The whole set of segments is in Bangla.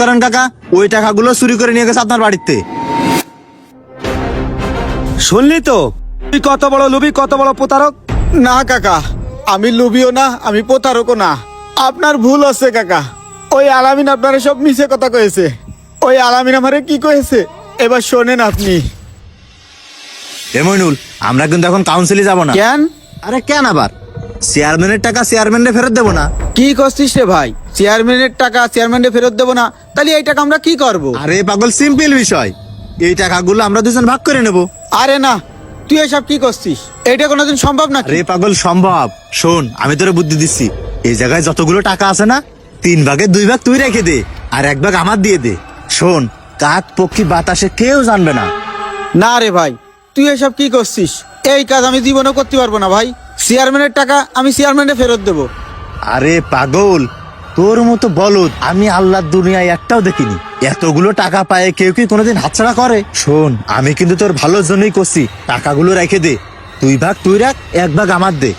করেন কাকা ওই টাকাগুলো চুরি করে নিয়ে গেছে আপনার বাড়িতে। শুনলি তো? তুই কত বড় লুবি কত বড় প্রতারক? না কাকা আমি লুবিও না আমি প্রতারকও না। আপনার ভুল আছে কাকা। ওই আলামিন আপনারা সব মিছে কথা কয়েছে। ওই আলামিন আমারে কি কয়েছে? এবার শোনেন আপনি। এ মইনুল আমরা কিন্তু এখন কাউন্সিলে যাব না। কেন? আরে কেন আবার? চেয়ারম্যানের টাকা চেয়ারম্যানে ফেরত দেবো না। কি করছিস রে ভাই? চেয়ারম্যানের টাকা চেয়ারম্যানের ফেরত দেবো না। তাহলে এই টাকা আমরা কি করব? আরে পাগল সিম্পল বিষয়। এই টাকাগুলো আমরা দুজন ভাগ করে নেব। আরে না তুই এসব কি করছিস? এটা কোনোদিন সম্ভব না রে পাগল সম্ভব। শোন আমি তোরে বুদ্ধি দিচ্ছি। এই জায়গায় যতগুলো টাকা আছে না তিন ভাগে দুই ভাগ তুই রেখে দে আর এক ভাগ আমার দিয়ে দে। শোন কাক পক্ষী বাতাসে কেউ জানবে না। না রে ভাই তুই এসব কি করছিস? এই কাজ আমি জীবনেও করতে পারব না ভাই। চেয়ারম্যানের টাকা আমি চেয়ারম্যানে ফেরত দেবো। আরে পাগল তোর মতো বলদ আমি আল্লাহর দুনিয়ায় একটাও দেখিনি। এতগুলো টাকা পায় কেউ কি কোনোদিন হাতছাড়া করে? শোন আমি কিন্তু তোর ভালোর জন্যই করছি। টাকাগুলো রেখে দে। তুই ভাগ তুই রাখ এক ভাগ আমার দে।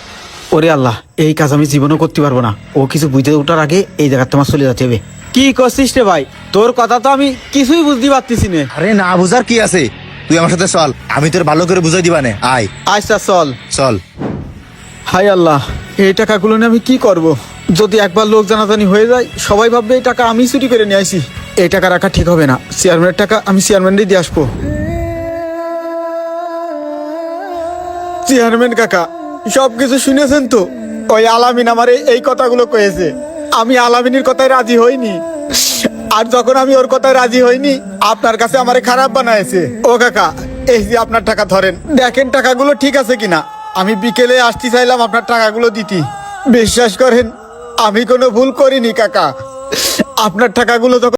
ওরে আল্লাহ এই কাজ আমি জীবনেও করতে পারব না। ও কিছু বুঝতে ওঠার আগে এই জায়গা তোমার চলে যেতে হবে। কি করছিস রে ভাই? তোর কথা তো আমি কিছুই বুঝতে পারতেছি না। আরে না বুঝার কি আছে? তুই আমার সাথে চল আমি তোর ভালো করে বুঝাই দিবা দিবানে। আয়। আচ্ছা চল। চল। হাই আল্লাহ। এই টাকাগুলো নিয়ে আমি কি করব। যদি একবার লোক জানাজানি হয়ে যায়, সবাই ভাববে এই টাকা আমি চুরি করে নিয়ে আসি এই টাকা রাখা ঠিক হবে না। চেয়ারম্যানের টাকা আমি চেয়ারম্যানই দিয়ে আসব। চেয়ারম্যান কাকা সব কিছু শুনেছেন তো? ওই আলামিন আমার এই- কথাগুলো কয়েছে। আমি আলামিনের কথায় রাজি হইনি। আর যখন আমি ওর কথায় রাজি হইনি, আপনার কাছে আমারে খারাপ বানাইছে। ও কাকা, এই যে আপনার টাকা ধরেন। দেখেন টাকাগুলো ঠিক আছে কিনা? আমি বিকেলে আসতে চাইলাম আপনার টাকাগুলো দিতি। বিশ্বাস করেন, আমি কোনো ভুল করিনি, কাকা। আপনার টাকাগুলো যখন